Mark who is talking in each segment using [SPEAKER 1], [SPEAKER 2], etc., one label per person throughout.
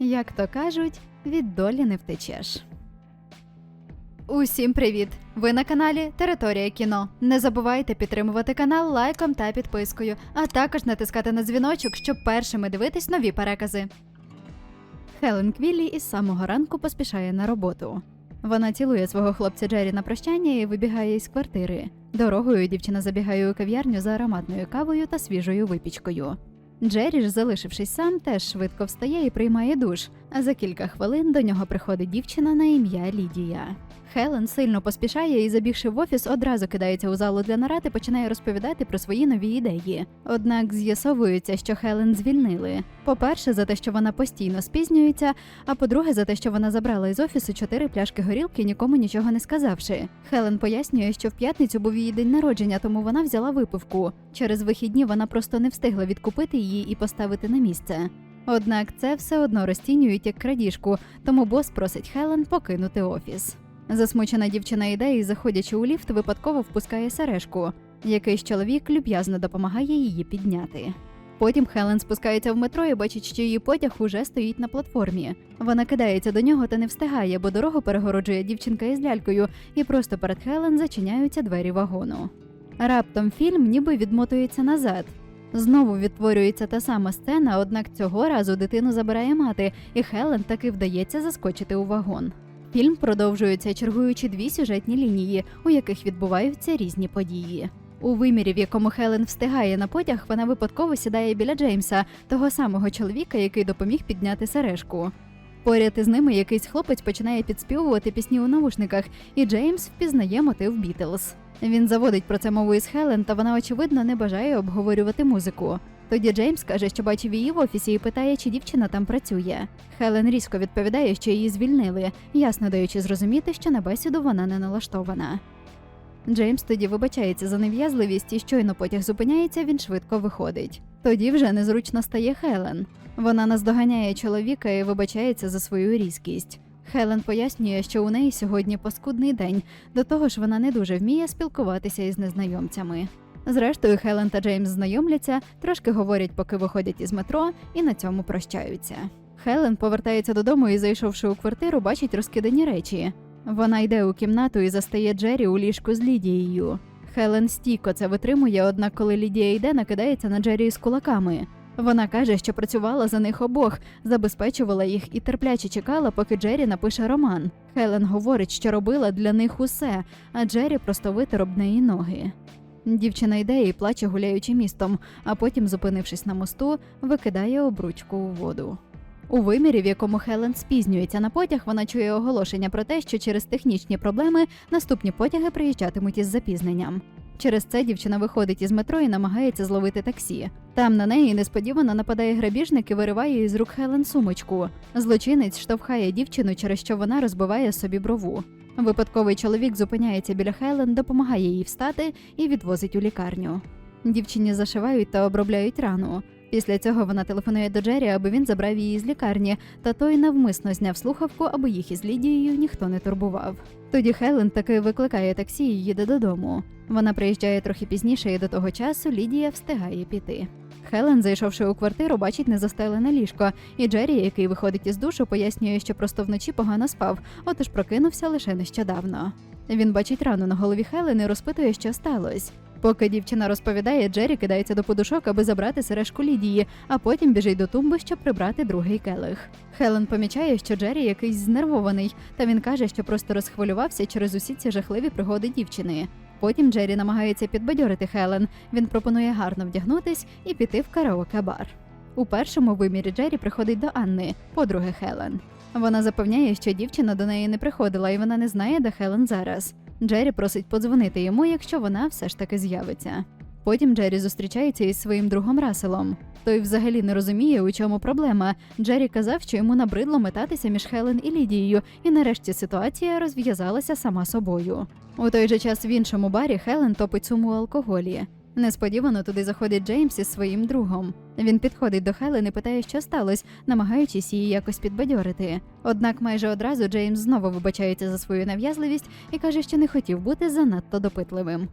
[SPEAKER 1] Як то кажуть, від долі не втечеш. Усім привіт! Ви на каналі Територія кіно. Не забувайте підтримувати канал лайком та підпискою, а також натискати на дзвіночок, щоб першими дивитись нові перекази. Хелен Квіллі із самого ранку поспішає на роботу. Вона цілує свого хлопця Джері на прощання і вибігає із квартири. Дорогою дівчина забігає у кав'ярню за ароматною кавою та свіжою випічкою. Джері ж, залишившись сам, теж швидко встає і приймає душ. А за кілька хвилин до нього приходить дівчина на ім'я Лідія. Хелен сильно поспішає і, забігши в офіс, одразу кидається у залу для нарад і починає розповідати про свої нові ідеї. Однак з'ясовується, що Хелен звільнили. По-перше, за те, що вона постійно спізнюється, а по-друге, за те, що вона забрала із офісу чотири пляшки горілки, нікому нічого не сказавши. Хелен пояснює, що в п'ятницю був її день народження, тому вона взяла випивку. Через вихідні вона просто не встигла відкупити її і поставити на місце. Однак це все одно розцінюють як крадіжку, тому бос просить Хелен покинути офіс. Засмучена дівчина йде і, заходячи у ліфт, випадково впускає сережку. Якийсь чоловік люб'язно допомагає її підняти. Потім Хелен спускається в метро і бачить, що її потяг уже стоїть на платформі. Вона кидається до нього та не встигає, бо дорогу перегороджує дівчинка із лялькою, і просто перед Хелен зачиняються двері вагону. Раптом фільм ніби відмотується назад. Знову відтворюється та сама сцена, однак цього разу дитину забирає мати, і Хелен таки вдається заскочити у вагон. Фільм продовжується, чергуючи дві сюжетні лінії, у яких відбуваються різні події. У вимірі, в якому Хелен встигає на потяг, вона випадково сідає біля Джеймса, того самого чоловіка, який допоміг підняти сережку. Поряд із ними якийсь хлопець починає підспівувати пісні у навушниках, і Джеймс впізнає мотив Бітлз. Він заводить про це мову із Хелен, та вона очевидно не бажає обговорювати музику. Тоді Джеймс каже, що бачив її в офісі і питає, чи дівчина там працює. Хелен різко відповідає, що її звільнили, ясно даючи зрозуміти, що на бесіду вона не налаштована. Джеймс тоді вибачається за нев'язливість і щойно потяг зупиняється, він швидко виходить. Тоді вже незручно стає Хелен. Вона наздоганяє чоловіка і вибачається за свою різкість. Хелен пояснює, що у неї сьогодні паскудний день, до того ж вона не дуже вміє спілкуватися із незнайомцями. Зрештою, Хелен та Джеймс знайомляться, трошки говорять, поки виходять із метро, і на цьому прощаються. Хелен повертається додому і, зайшовши у квартиру, бачить розкидані речі. Вона йде у кімнату і застає Джері у ліжку з Лідією. Хелен стійко це витримує, однак коли Лідія йде, накидається на Джері з кулаками. Вона каже, що працювала за них обох, забезпечувала їх і терпляче чекала, поки Джері напише роман. Хелен говорить, що робила для них усе, а Джері просто витер об неї ноги. Дівчина йде і плаче, гуляючи містом, а потім, зупинившись на мосту, викидає обручку у воду. У вимірі, в якому Хелен спізнюється на потяг, вона чує оголошення про те, що через технічні проблеми наступні потяги приїжджатимуть із запізненням. Через це дівчина виходить із метро і намагається зловити таксі. Там на неї несподівано нападає грабіжник і вириває із рук Хелен сумочку. Злочинець штовхає дівчину, через що вона розбиває собі брову. Випадковий чоловік зупиняється біля Хелен, допомагає їй встати і відвозить у лікарню. Дівчині зашивають та обробляють рану. Після цього вона телефонує до Джері, аби він забрав її з лікарні, та той навмисно зняв слухавку, аби їх із Лідією ніхто не турбував. Тоді Хелен таки викликає таксі і їде додому. Вона приїжджає трохи пізніше, і до того часу Лідія встигає піти. Хелен, зайшовши у квартиру, бачить незастелене ліжко, і Джері, який виходить із душу, пояснює, що просто вночі погано спав, отож прокинувся лише нещодавно. Він бачить рану на голові Хелен і розпитує, що сталося. Поки дівчина розповідає, Джері кидається до подушок, аби забрати сережку Лідії, а потім біжить до тумби, щоб прибрати другий келих. Хелен помічає, що Джері якийсь знервований, та він каже, що просто розхвилювався через усі ці жахливі пригоди дівчини. Потім Джері намагається підбадьорити Хелен. Він пропонує гарно вдягнутись і піти в караоке-бар. У першому вимірі Джері приходить до Анни, подруги Хелен. Вона запевняє, що дівчина до неї не приходила, і вона не знає, де Хелен зараз. Джері просить подзвонити йому, якщо вона все ж таки з'явиться. Потім Джері зустрічається із своїм другом Раселом. Той взагалі не розуміє, у чому проблема. Джері казав, що йому набридло метатися між Хелен і Лідією, і нарешті ситуація розв'язалася сама собою. У той же час в іншому барі Хелен топить суму алкоголі. Несподівано туди заходить Джеймс із своїм другом. Він підходить до Хелен і питає, що сталося, намагаючись її якось підбадьорити. Однак майже одразу Джеймс знову вибачається за свою нав'язливість і каже, що не хотів бути занадто допитливим.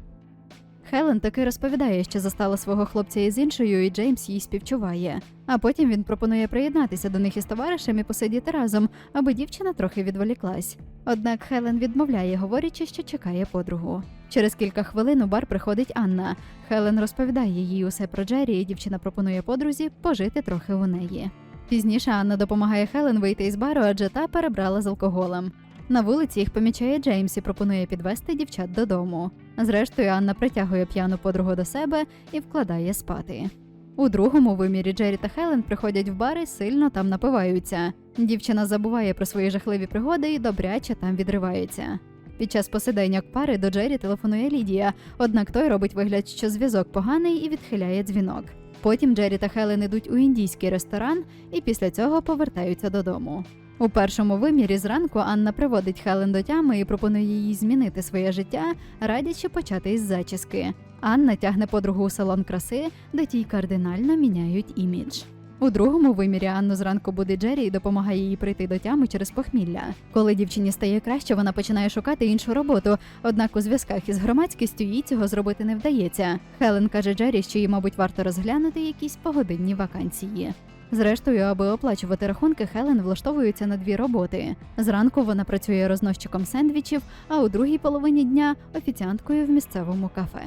[SPEAKER 1] Хелен таки розповідає, що застала свого хлопця із іншою, і Джеймс їй співчуває. А потім він пропонує приєднатися до них із товаришем і посидіти разом, аби дівчина трохи відволіклась. Однак Хелен відмовляє, говорячи, що чекає подругу. Через кілька хвилин у бар приходить Анна. Хелен розповідає їй усе про Джері, і дівчина пропонує подрузі пожити трохи у неї. Пізніше Анна допомагає Хелен вийти із бару, адже та перебрала з алкоголем. На вулиці їх помічає Джеймс і пропонує підвести дівчат додому. Зрештою, Анна притягує п'яну подругу до себе і вкладає спати. У другому вимірі Джері та Хелен приходять в бар і сильно там напиваються. Дівчина забуває про свої жахливі пригоди і добряче там відривається. Під час посиденьок пари до Джері телефонує Лідія, однак той робить вигляд, що зв'язок поганий і відхиляє дзвінок. Потім Джері та Хелен ідуть у індійський ресторан і після цього повертаються додому. У першому вимірі зранку Анна приводить Хелен до тями і пропонує їй змінити своє життя, радячи почати із зачіски. Анна тягне подругу у салон краси, де тій кардинально міняють імідж. У другому вимірі Анну зранку буде Джері і допомагає їй прийти до тями через похмілля. Коли дівчині стає краще, вона починає шукати іншу роботу. Однак у зв'язках із громадськістю їй цього зробити не вдається. Хелен каже Джері, що їй, мабуть, варто розглянути якісь погодинні вакансії. Зрештою, аби оплачувати рахунки, Хелен влаштовується на дві роботи. Зранку вона працює розносчиком сендвічів, а у другій половині дня офіціанткою в місцевому кафе.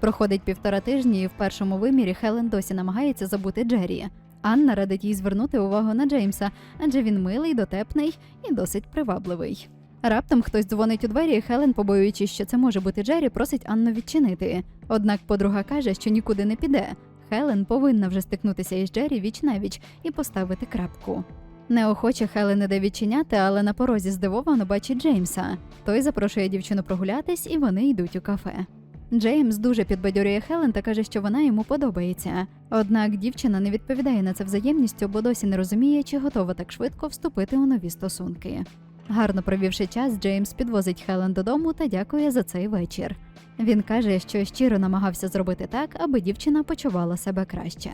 [SPEAKER 1] Проходить півтора тижні, і в першому вимірі Хелен досі намагається забути Джері. Анна радить їй звернути увагу на Джеймса, адже він милий, дотепний і досить привабливий. Раптом хтось дзвонить у двері, і Хелен, побоюючись, що це може бути Джері, просить Анну відчинити. Однак подруга каже, що нікуди не піде. Хелен повинна вже стикнутися із Джері віч навіч і поставити крапку. Неохоче Хелен іде відчиняти, але на порозі здивовано бачить Джеймса. Той запрошує дівчину прогулятись, і вони йдуть у кафе. Джеймс дуже підбадьорює Хелен та каже, що вона йому подобається. Однак дівчина не відповідає на це взаємністю, бо досі не розуміє, чи готова так швидко вступити у нові стосунки. Гарно провівши час, Джеймс підвозить Хелен додому та дякує за цей вечір. Він каже, що щиро намагався зробити так, аби дівчина почувала себе краще.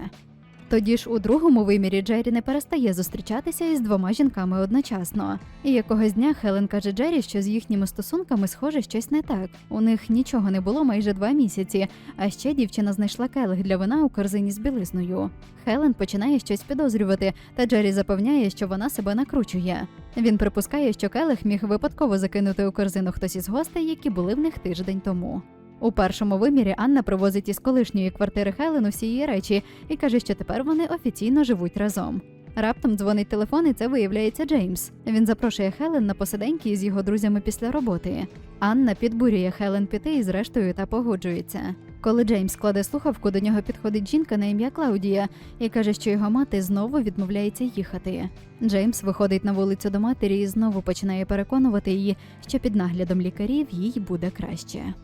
[SPEAKER 1] Тоді ж у другому вимірі Джері не перестає зустрічатися із двома жінками одночасно. І якогось дня Хелен каже Джері, що з їхніми стосунками схоже щось не так. У них нічого не було майже два місяці. А ще дівчина знайшла келих для вина у корзині з білизною. Хелен починає щось підозрювати, та Джері запевняє, що вона себе накручує. Він припускає, що келих міг випадково закинути у корзину хтось із гостей, які були в них тиждень тому. У першому вимірі Анна привозить із колишньої квартири Хелен усі її речі і каже, що тепер вони офіційно живуть разом. Раптом дзвонить телефон, і це виявляється Джеймс. Він запрошує Хелен на посиденьки із його друзями після роботи. Анна підбурює Хелен піти і зрештою та погоджується. Коли Джеймс кладе слухавку, до нього підходить жінка на ім'я Клаудія і каже, що його мати знову відмовляється їхати. Джеймс виходить на вулицю до матері і знову починає переконувати її, що під наглядом лікарів їй буде краще.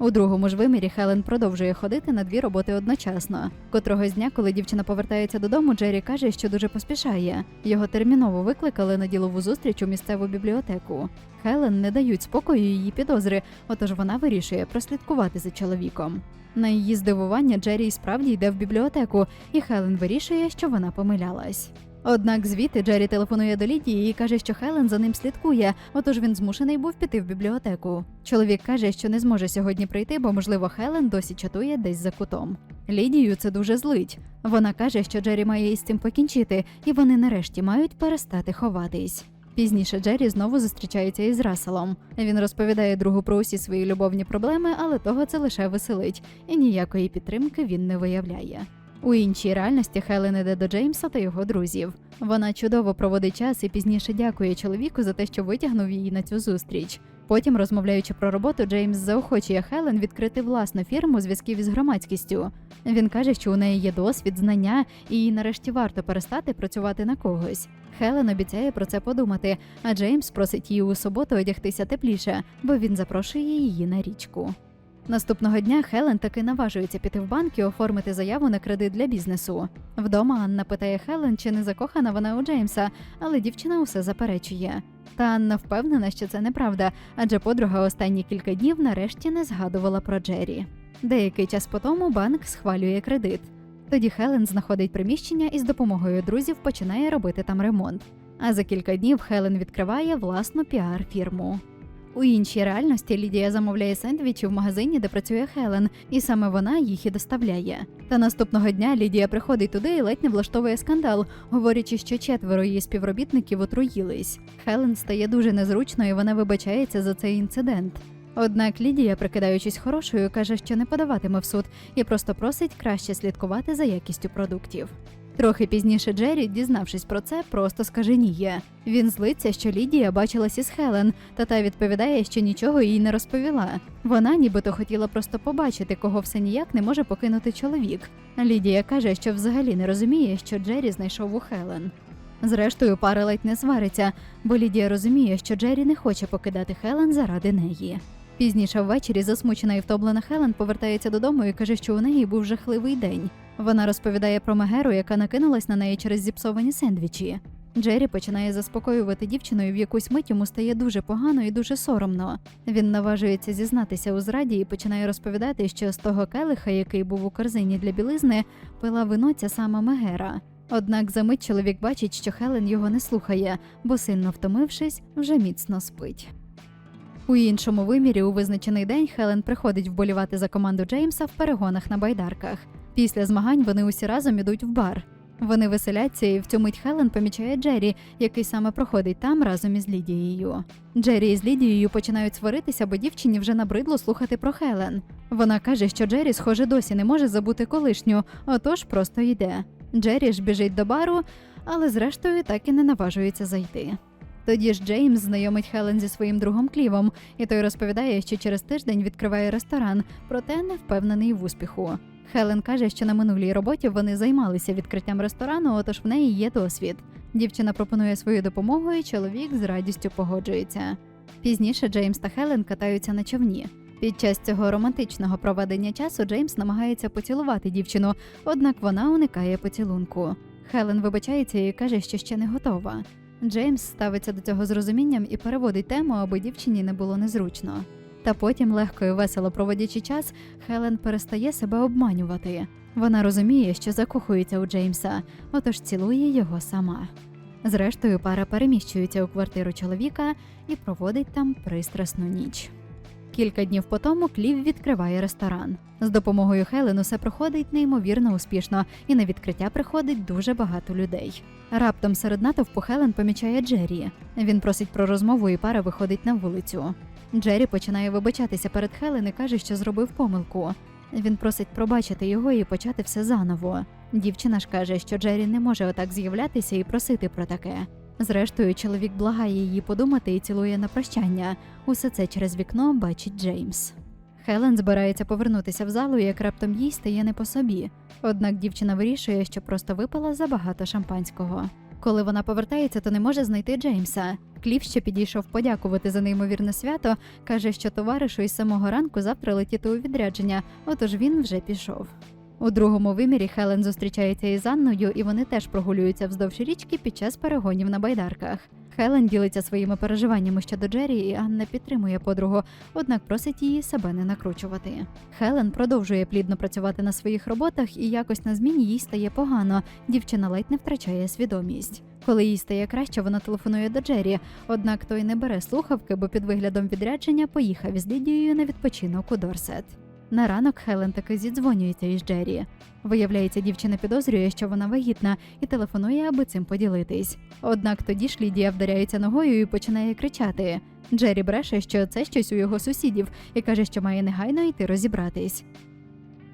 [SPEAKER 1] У другому ж вимірі Хелен продовжує ходити на дві роботи одночасно. Котрогось дня, коли дівчина повертається додому, Джері каже, що дуже поспішає. Його терміново викликали на ділову зустріч у місцеву бібліотеку. Хелен не дають спокою її підозри, отож вона вирішує прослідкувати за чоловіком. На її здивування Джері справді йде в бібліотеку, і Хелен вирішує, що вона помилялась. Однак звідти Джері телефонує до Лідії і каже, що Хелен за ним слідкує, отож він змушений був піти в бібліотеку. Чоловік каже, що не зможе сьогодні прийти, бо, можливо, Хелен досі чатує десь за кутом. Лідію це дуже злить. Вона каже, що Джері має із цим покінчити, і вони нарешті мають перестати ховатись. Пізніше Джері знову зустрічається із Расселом. Він розповідає другу про усі свої любовні проблеми, але того це лише веселить, і ніякої підтримки він не виявляє. У іншій реальності Хелен іде до Джеймса та його друзів. Вона чудово проводить час і пізніше дякує чоловіку за те, що витягнув її на цю зустріч. Потім, розмовляючи про роботу, Джеймс заохочує Хелен відкрити власну фірму зв'язків із громадськістю. Він каже, що у неї є досвід, знання, і їй нарешті варто перестати працювати на когось. Хелен обіцяє про це подумати, а Джеймс просить її у суботу одягтися тепліше, бо він запрошує її на річку. Наступного дня Хелен таки наважується піти в банк і оформити заяву на кредит для бізнесу. Вдома Анна питає Хелен, чи не закохана вона у Джеймса, але дівчина усе заперечує. Та Анна впевнена, що це неправда, адже подруга останні кілька днів нарешті не згадувала про Джері. Деякий час по тому банк схвалює кредит. Тоді Хелен знаходить приміщення і з допомогою друзів починає робити там ремонт. А за кілька днів Хелен відкриває власну піар-фірму. У іншій реальності Лідія замовляє сендвічі в магазині, де працює Хелен, і саме вона їх і доставляє. Та наступного дня Лідія приходить туди і ледь не влаштовує скандал, говорячи, що четверо її співробітників отруїлись. Хелен стає дуже незручно і вона вибачається за цей інцидент. Однак Лідія, прикидаючись хорошою, каже, що не подаватиме в суд і просто просить краще слідкувати за якістю продуктів. Трохи пізніше Джері, дізнавшись про це, просто скаженіє. Він злиться, що Лідія бачилась із Хелен, та та відповідає, що нічого їй не розповіла. Вона нібито хотіла просто побачити, кого все ніяк не може покинути чоловік. Лідія каже, що взагалі не розуміє, що Джері знайшов у Хелен. Зрештою, пара ледь не свариться, бо Лідія розуміє, що Джері не хоче покидати Хелен заради неї. Пізніше ввечері засмучена і втомлена Хелен повертається додому і каже, що у неї був жахливий день. Вона розповідає про Мегеру, яка накинулась на неї через зіпсовані сендвічі. Джері починає заспокоювати дівчину, і в якусь мить йому стає дуже погано і дуже соромно. Він наважується зізнатися у зраді і починає розповідати, що з того келиха, який був у корзині для білизни, пила вино ця сама Мегера. Однак за мить чоловік бачить, що Хелен його не слухає, бо сильно втомившись, вже міцно спить. У іншому вимірі у визначений день Хелен приходить вболівати за команду Джеймса в перегонах на байдарках. Після змагань вони усі разом ідуть в бар. Вони веселяться, і в цю мить Хелен помічає Джері, який саме проходить там разом із Лідією. Джері із Лідією починають сваритися, бо дівчині вже набридло слухати про Хелен. Вона каже, що Джері, схоже, досі не може забути колишню, отож просто йде. Джері ж біжить до бару, але зрештою так і не наважується зайти. Тоді ж Джеймс знайомить Хелен зі своїм другом Клівом, і той розповідає, що через тиждень відкриває ресторан, проте не впевнений в успіху. Хелен каже, що на минулій роботі вони займалися відкриттям ресторану, отож в неї є досвід. Дівчина пропонує свою допомогу, і чоловік з радістю погоджується. Пізніше Джеймс та Хелен катаються на човні. Під час цього романтичного проведення часу Джеймс намагається поцілувати дівчину, однак вона уникає поцілунку. Хелен вибачається і каже, що ще не готова. Джеймс ставиться до цього з розумінням і переводить тему, аби дівчині не було незручно. Та потім, легко і весело проводячи час, Хелен перестає себе обманювати. Вона розуміє, що закохується у Джеймса, отож цілує його сама. Зрештою, пара переміщується у квартиру чоловіка і проводить там пристрасну ніч. Кілька днів по тому Клів відкриває ресторан. З допомогою Хелен усе проходить неймовірно успішно, і на відкриття приходить дуже багато людей. Раптом серед натовпу Хелен помічає Джері. Він просить про розмову, і пара виходить на вулицю. Джері починає вибачатися перед Хелен і каже, що зробив помилку. Він просить пробачити його і почати все заново. Дівчина ж каже, що Джері не може отак з'являтися і просити про таке. Зрештою, чоловік благає її подумати і цілує на прощання. Усе це через вікно бачить Джеймс. Хелен збирається повернутися в залу, як раптом їй стає не по собі. Однак дівчина вирішує, що просто випила забагато шампанського. Коли вона повертається, то не може знайти Джеймса. Клів, що підійшов подякувати за неймовірне свято, каже, що товаришу із самого ранку завтра летіти у відрядження, отож він вже пішов. У другому вимірі Хелен зустрічається із Анною, і вони теж прогулюються вздовж річки під час перегонів на байдарках. Хелен ділиться своїми переживаннями щодо Джері, і Анна підтримує подругу, однак просить її себе не накручувати. Хелен продовжує плідно працювати на своїх роботах, і якось на зміні їй стає погано. Дівчина ледь не втрачає свідомість. Коли їй стає краще, вона телефонує до Джері, однак той не бере слухавки, бо під виглядом відрядження поїхав із Лідією на відпочинок у Дорсет. На ранок Хелен таки зідзвонюється із Джері. Виявляється, дівчина підозрює, що вона вагітна, і телефонує, аби цим поділитись. Однак тоді ж Лідія вдаряється ногою і починає кричати. Джері бреше, що це щось у його сусідів, і каже, що має негайно йти розібратись.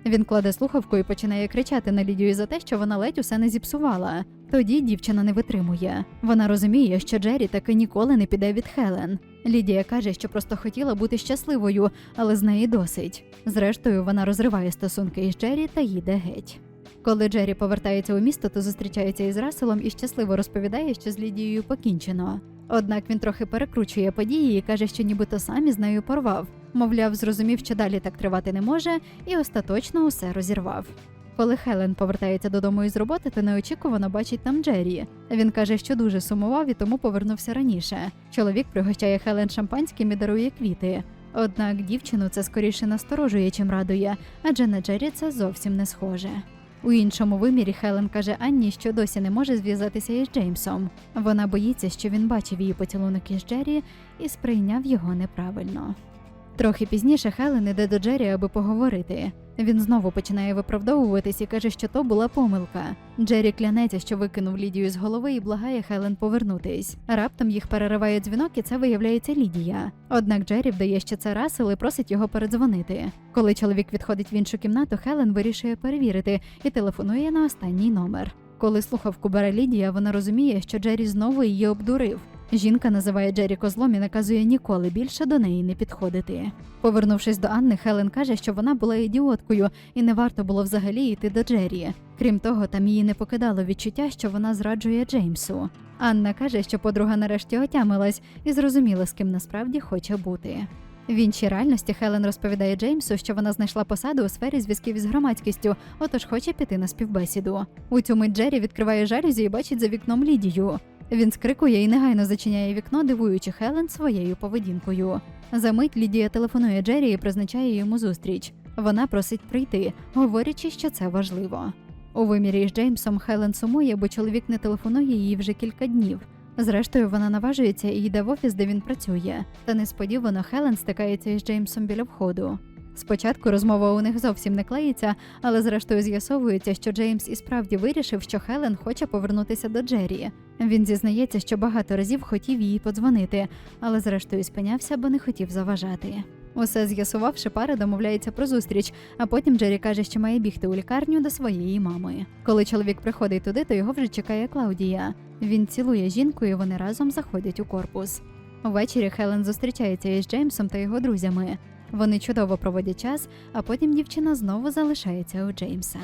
[SPEAKER 1] Він кладе слухавку і починає кричати на Лідію за те, що вона ледь усе не зіпсувала. Тоді дівчина не витримує. Вона розуміє, що Джері таки ніколи не піде від Хелен. Лідія каже, що просто хотіла бути щасливою, але з неї досить. Зрештою, вона розриває стосунки із Джері та їде геть. Коли Джері повертається у місто, то зустрічається із Расселом і щасливо розповідає, що з Лідією покінчено. Однак він трохи перекручує події і каже, що нібито сам із нею порвав. Мовляв, зрозумів, що далі так тривати не може, і остаточно усе розірвав. Коли Хелен повертається додому із роботи, то неочікувано бачить там Джері. Він каже, що дуже сумував і тому повернувся раніше. Чоловік пригощає Хелен шампанським і дарує квіти. Однак дівчину це скоріше насторожує, чим радує, адже на Джері це зовсім не схоже. У іншому вимірі Хелен каже Анні, що досі не може зв'язатися із Джеймсом. Вона боїться, що він бачив її поцілунок із Джері і сприйняв його неправильно. Трохи пізніше Хелен іде до Джері, аби поговорити. Він знову починає виправдовуватись і каже, що то була помилка. Джері клянеться, що викинув Лідію з голови і благає Хелен повернутись. Раптом їх перериває дзвінок, і це виявляється Лідія. Однак Джері вдає, що це Рассел і просить його передзвонити. Коли чоловік відходить в іншу кімнату, Хелен вирішує перевірити і телефонує на останній номер. Коли слухавку бере Лідія, вона розуміє, що Джері знову її обдурив. Жінка називає Джері козлом і наказує ніколи більше до неї не підходити. Повернувшись до Анни, Хелен каже, що вона була ідіоткою і не варто було взагалі йти до Джері. Крім того, там її не покидало відчуття, що вона зраджує Джеймсу. Анна каже, що подруга нарешті отямилась і зрозуміла, з ким насправді хоче бути. В іншій реальності Хелен розповідає Джеймсу, що вона знайшла посаду у сфері зв'язків із громадськістю, отож хоче піти на співбесіду. У мить Джері відкриває жалюзі і бачить за вікном Лідію. Він скрикує і негайно зачиняє вікно, дивуючи Хелен своєю поведінкою. За мить Лідія телефонує Джері і призначає йому зустріч. Вона просить прийти, говорячи, що це важливо. У вимірі з Джеймсом Хелен сумує, бо чоловік не телефонує їй вже кілька днів. Зрештою, вона наважується і йде в офіс, де він працює. Та несподівано Хелен стикається із Джеймсом біля входу. Спочатку розмова у них зовсім не клеїться, але зрештою з'ясовується, що Джеймс і справді вирішив, що Хелен хоче повернутися до Джері. Він зізнається, що багато разів хотів їй подзвонити, але зрештою спинявся, бо не хотів заважати. Усе з'ясувавши, пара домовляється про зустріч, а потім Джері каже, що має бігти у лікарню до своєї мами. Коли чоловік приходить туди, то його вже чекає Клаудія. Він цілує жінку, і вони разом заходять у корпус. Ввечері Хелен зустрічається із Джеймсом та його друзями. Вони чудово проводять час, а потім дівчина знову залишається у Джеймса.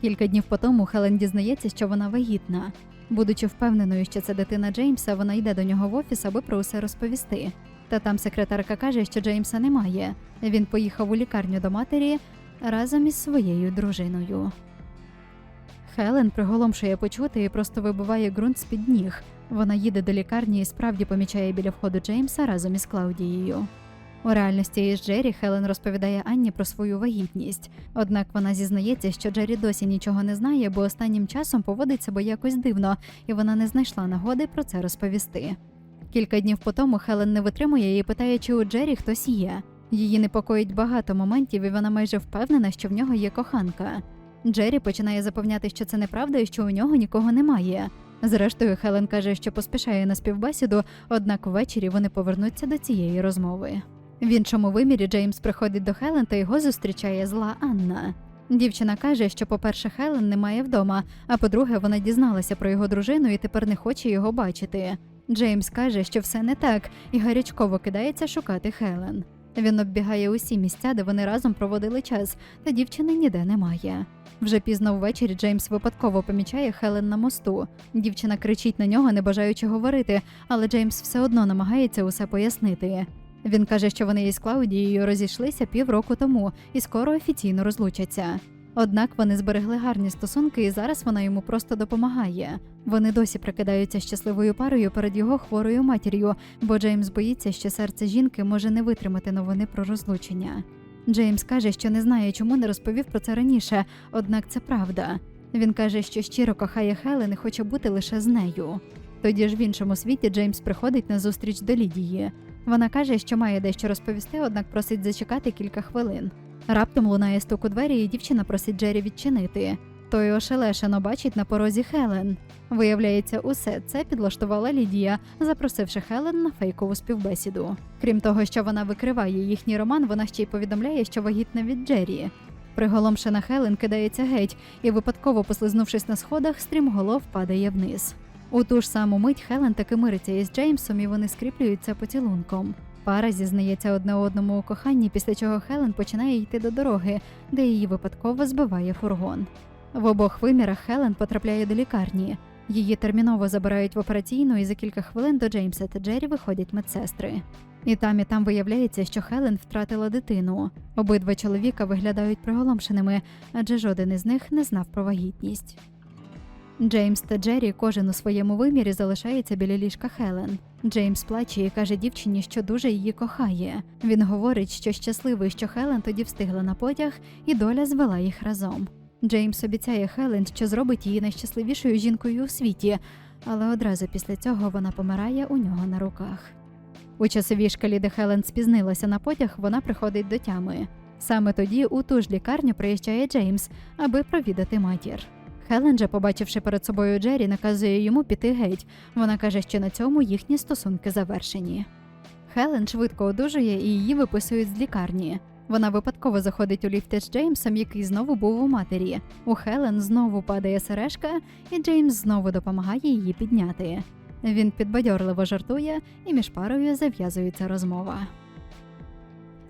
[SPEAKER 1] Кілька днів по тому Хелен дізнається, що вона вагітна. Будучи впевненою, що це дитина Джеймса, вона йде до нього в офіс, аби про усе розповісти. Та там секретарка каже, що Джеймса немає. Він поїхав у лікарню до матері разом із своєю дружиною. Хелен приголомшує почути і просто вибиває ґрунт з-під ніг. Вона їде до лікарні і справді помічає біля входу Джеймса разом із Клаудією. У реальності із Джері Хелен розповідає Анні про свою вагітність. Однак вона зізнається, що Джері досі нічого не знає, бо останнім часом поводить себе якось дивно, і вона не знайшла нагоди про це розповісти. Кілька днів по тому Хелен не витримує і питає, чи у Джері хтось є. Її непокоїть багато моментів, і вона майже впевнена, що в нього є коханка. Джері починає запевняти, що це неправда і що у нього нікого немає. Зрештою, Хелен каже, що поспішає на співбесіду, однак ввечері вони повернуться до цієї розмови. В іншому вимірі Джеймс приходить до Хелен та його зустрічає зла Анна. Дівчина каже, що, по-перше, Хелен немає вдома, а по-друге, вона дізналася про його дружину і тепер не хоче його бачити. Джеймс каже, що все не так, і гарячково кидається шукати Хелен. Він оббігає усі місця, де вони разом проводили час, та дівчини ніде немає. Вже пізно ввечері Джеймс випадково помічає Хелен на мосту. Дівчина кричить на нього, не бажаючи говорити, але Джеймс все одно намагається усе пояснити. Він каже, що вони із Клаудією розійшлися півроку тому і скоро офіційно розлучаться. Однак вони зберегли гарні стосунки, і зараз вона йому просто допомагає. Вони досі прикидаються щасливою парою перед його хворою матір'ю, бо Джеймс боїться, що серце жінки може не витримати новини про розлучення. Джеймс каже, що не знає, чому не розповів про це раніше, однак це правда. Він каже, що щиро кохає Хелен і хоче бути лише з нею. Тоді ж в іншому світі Джеймс приходить на зустріч до Лідії. Вона каже, що має дещо розповісти, однак просить зачекати кілька хвилин. Раптом лунає стук у двері, і дівчина просить Джері відчинити. Той ошелешено бачить на порозі Хелен. Виявляється, усе це підлаштувала Лідія, запросивши Хелен на фейкову співбесіду. Крім того, що вона викриває їхній роман, вона ще й повідомляє, що вагітна від Джері. Приголомшена Хелен кидається геть і, випадково послизнувшись на сходах, стрімголов падає вниз. У ту ж саму мить Хелен таки мириться із Джеймсом, і вони скріплюються поцілунком. Пара зізнається одне одному у коханні, після чого Хелен починає йти до дороги, де її випадково збиває фургон. В обох вимірах Хелен потрапляє до лікарні. Її терміново забирають в операційну, і за кілька хвилин до Джеймса та Джері виходять медсестри. І там і там виявляється, що Хелен втратила дитину. Обидва чоловіка виглядають приголомшеними, адже жоден із них не знав про вагітність. Джеймс та Джері кожен у своєму вимірі залишається біля ліжка Хелен. Джеймс плаче і каже дівчині, що дуже її кохає. Він говорить, що щасливий, що Хелен тоді встигла на потяг, і доля звела їх разом. Джеймс обіцяє Хелен, що зробить її найщасливішою жінкою у світі, але одразу після цього вона помирає у нього на руках. У часовій шкалі, де Хелен спізнилася на потяг, вона приходить до тями. Саме тоді у ту ж лікарню приїжджає Джеймс, аби провідати матір. Хелен же, побачивши перед собою Джері, наказує йому піти геть. Вона каже, що на цьому їхні стосунки завершені. Хелен швидко одужує і її виписують з лікарні. Вона випадково заходить у ліфти з Джеймсом, який знову був у матері. У Хелен знову падає сережка, і Джеймс знову допомагає її підняти. Він підбадьорливо жартує, і між парою зав'язується розмова.